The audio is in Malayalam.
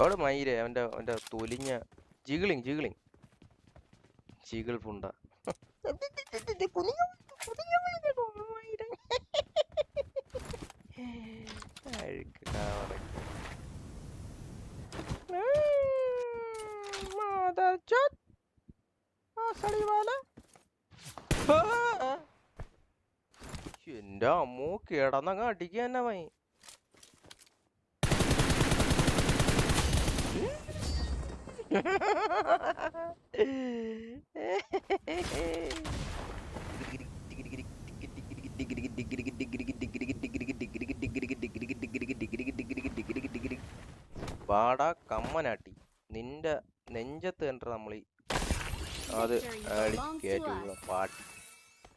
അവിടെ മയിൽ? അവന്റെ അവന്റെ തൊലിഞ്ഞ ജിഗിളിങ് ജിഗിളിങ്. ജിഗിൾ പുണ്ട. എന്റെ അമ്മോ കിടന്നങ്ങ് അടിക്കുക തന്നെ വൈ. വാടാ കമ്മനാട്ടി നിന്റെ നെഞ്ചത്ത് കണ്ടിട്ട് നമ്മളീ അത് Victory അടി belongs to കേറ്റുള്ള us. പാട്ടി